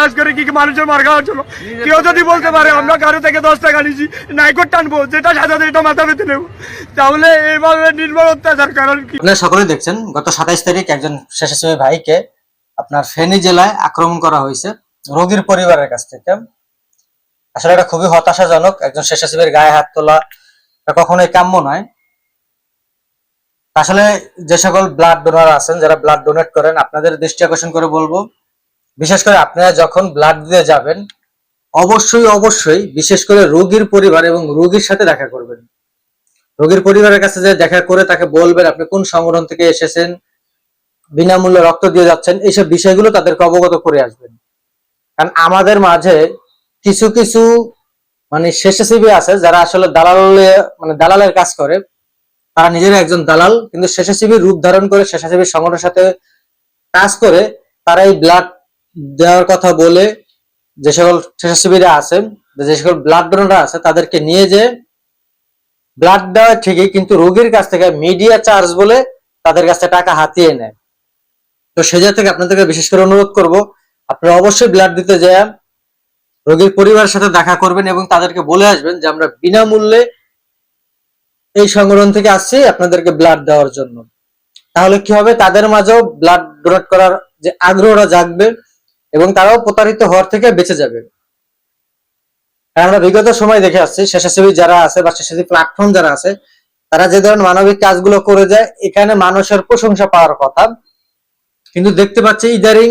কাজ করে, কি মানুষের মার খাওয়ার জন্য কেউ যদি বলতে পারে, আমরা কারও থেকে দশ টাকা নিছি নাইকোট টানবো, যেটা মাথা পেতে নেব। তাহলে এইভাবে অত্যাচার কারণ কি? সকলে দেখছেন, গত সাতাইশ তারিখ একজন স্বেচ্ছাসেবী ভাইকে আপনার ফেনী জেলায় আক্রমণ করা হয়েছে, রোগীর পরিবারের কাছ থেকে। আসলে এটা খুবই হতাশাজনক, একজন স্বেচ্ছাসেবীর গায়ে হাত তোলা কখনোই কাম্য নয়। আসলে যে সকল ব্লাড ডোনার আছেন, যারা ব্লাড ডোনেট করেন, আপনাদের দৃষ্টি আকর্ষণ করে বলব বিশেষ করে আপনারা যখন ব্লাড দিতে যাবেন, অবশ্যই অবশ্যই বিশেষ করে রোগীর পরিবার এবং রোগীর সাথে দেখা করবেন। রোগীর পরিবারের কাছে যে দেখা করে তাকে বলবেন আপনি কোন সংগঠন থেকে এসেছেন, বিনামূল্যে রক্ত দিয়ে যাচ্ছেন, এইসব বিষয়গুলো তাদেরকে অবগত করে আসবেন। কারণ আমাদের মাঝে কিছু কিছু মানে স্বেচ্ছাসেবী আছে যারা আসলে দালাল মানে দালালের কাজ করে। তারা নিজেরা একজন দালাল, কিন্তু স্বেচ্ছাসেবী রূপ ধারণ করে স্বেচ্ছাসেবী সংগঠনের সাথে কাজ করে, তারা এই ব্লাড দেওয়ার কথা বলে যে সকল স্বেচ্ছাসেবীরা আছেন, যে সকল ব্লাড ডোনাররা আছে, তাদেরকে নিয়ে যে ব্লাড দেওয়া ঠিকই, কিন্তু রোগীর কাছ থেকে মিডিয়া চার্জ বলে তাদের কাছ টাকা হাতিয়ে নেয়। তো সেজা থেকে আপনাদেরকে বিশেষ করে অনুরোধ করব, আপনারা অবশ্যই ব্লাড দিতে যায় রোগীর পরিবারের সাথে দেখা করবেন এবং তাদেরকে বলে আসবেন যে আমরা বিনামূল্যে এই সংগঠন থেকে আসছি, আপনাদেরকে ব্লাড দেওয়ার জন্য। তাহলে কি হবে? তাদের মাঝেও ব্লাড ডোনেট করার যে আগ্রহটা জাগবে। এবং তারাও প্রতারিত হওয়ার থেকে বেঁচে যাবে। আমরা বিগত সময় দেখে আসছি, স্বেচ্ছাসেবী যারা আছে বা স্বেচ্ছাসেবী প্ল্যাটফর্ম যারা আছে, তারা যে ধরনের মানবিক কাজগুলো করে যায়, এখানে মানুষের প্রশংসা পাওয়ার কথা। কিন্তু দেখতে পাচ্ছি ইদারিং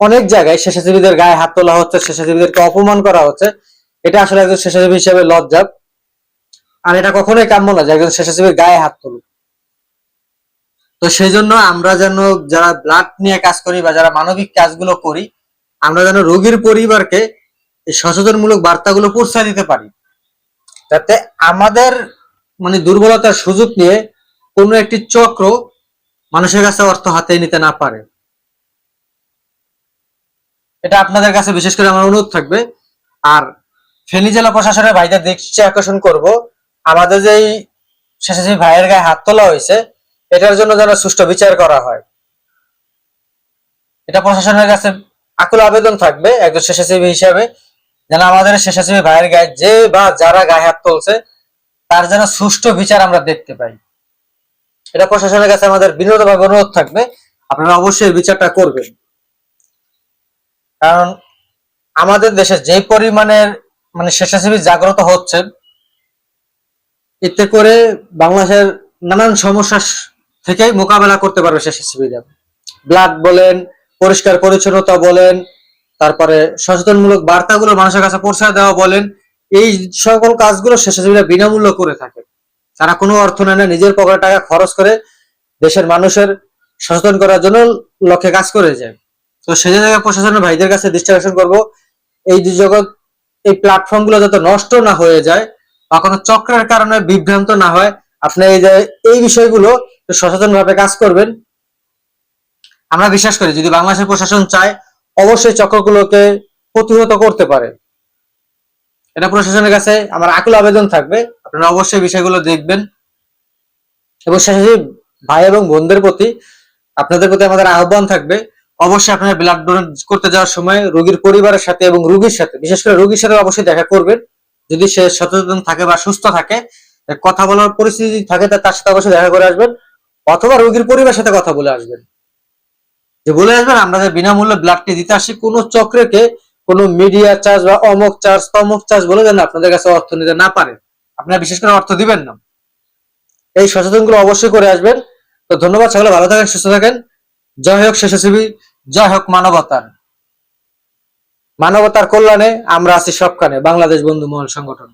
অনেক জায়গায় স্বেচ্ছাসেবীদের গায়ে হাত তোলা হচ্ছে, স্বেচ্ছাসেবীদেরকে অপমান করা হচ্ছে। এটা আসলে একজন স্বেচ্ছাসেবী হিসেবে লজ্জা আর এটা কখনোই কাম্য না যে একজন স্বেচ্ছাসেবীর গায়ে হাত তুলুক। তো সেই জন্য আমরা যেন যারা ব্লাড নিয়ে কাজ করি বা যারা মানবিক কাজগুলো করি, আমরা যেন রোগীর পরিবারকে সচেতনমূলক বার্তাগুলো পৌঁছে দিতে পারি। যাতে আমাদের মানে দুর্বলতার সুযোগ নিয়ে কোনো একটি চক্র মানুষের কাছে অর্থ হাতে নিতে না পারে। এটা আপনাদের কাছে বিশেষ করে আমার অনুরোধ থাকবে। আর ফেনী জেলা প্রশাসনের ভাইদের দৃষ্টি আকর্ষণ করব। আমাদের যে এই স্বেচ্ছাসেবী ভাইয়ের গায়ে হাত তোলা হয়েছে এটার জন্য যেন সুষ্ঠু বিচার করা হয়। এটা প্রশাসনের কাছে আকুল আবেদন থাকবে, একজন স্বেচ্ছাসেবী হিসাবে, যেন আমাদের স্বেচ্ছাসেবী ভাইয়ের গায়ে যে বা যারা গায়ে হাত তুলছে, তার যেন সুষ্ঠু বিচার আমরা দেখতে পাই। এটা প্রশাসনের কাছে আমাদের বিনোদভাবে অনুরোধ থাকবে, আপনারা অবশ্যই বিচারটা করবেন। কারণ আমাদের দেশে যে পরিমাণের মানে স্বেচ্ছাসেবী জাগ্রত হচ্ছে এতে করে বাংলাদেশের নানান সমস্যা থেকে মোকাবেলা করতে পারবে স্বেচ্ছাসেবীরা ব্লাড বলেন, পরিষ্কার পরিচ্ছন্নতা বলেন, তারপরে সচেতনমূলক বার্তাগুলো মানুষের কাছে পৌঁছে দেওয়া বলেন, এই সকল কাজগুলো স্বেচ্ছাসেবীরা বিনামূল্য করে থাকে। তারা কোনো অর্থ নেয় না, নিজের পকেটে টাকা খরচ করে দেশের মানুষের সচেতন করার জন্য লক্ষ্যে কাজ করে যায়। তো সেই জায়গায় প্রশাসনের ভাইদের কাছে দৃষ্টি আকর্ষণ করব, এই জগৎ, এই প্ল্যাটফর্মগুলো যাতে নষ্ট না হয়ে যায় বা কোনো চক্রের কারণে বিভ্রান্ত না হয় আপনি এই যে, এই বিষয়গুলো সচেতন ভাবে কাজ করবেন। আমরা বিশ্বাস করি, যদি বাংলাদেশের প্রশাসন চায়, অবশ্যই চক্রগুলোকে প্রতিহত করতে পারে। এটা প্রশাসনের কাছে আমার আকুল আবেদন থাকবে। আপনারা অবশ্যই বিষয়গুলো দেখবেন। এবং শেষে ভাই এবং বোনদের প্রতি আপনাদের প্রতি আমাদের আহ্বান থাকবে। অবশ্যই আপনারা ব্লাড ডোনেট করতে যাওয়ার সময় রোগীর পরিবারের সাথে এবং রোগীর সাথে, বিশেষ করে রোগীর সাথে অবশ্যই দেখা করবেন। যদি সে সচেতন থাকে বা সুস্থ থাকে কথা বলার পরিস্থিতি থাকে তার সাথে অবশ্যই দেখা করে আসবেন অথবা রোগীর পরিবারের সাথে কথা বলে আসবেন। যে বলে আসবেন, আমরা যে বিনামূল্যে ব্লাডটি দিতে আসি কোনো চক্রকে কোনো মিডিয়া চার্জ বা অমক চার্জ তমক চার্জ বলে যেন আপনাদের কাছে অর্থ নিতে না পারে। আপনারা বিশেষ করে অর্থ দিবেন না। এই সচেতনগুলো অবশ্যই করে আসবেন। তো ধন্যবাদ সকলে, ভালো থাকেন, সুস্থ থাকেন। জয় হোক স্বেচ্ছাসেবী জয় হোক মানবতার। মানবতার কল্যাণে আমরা আছি সবখানে, বাংলাদেশ বন্ধু মহল সংগঠন।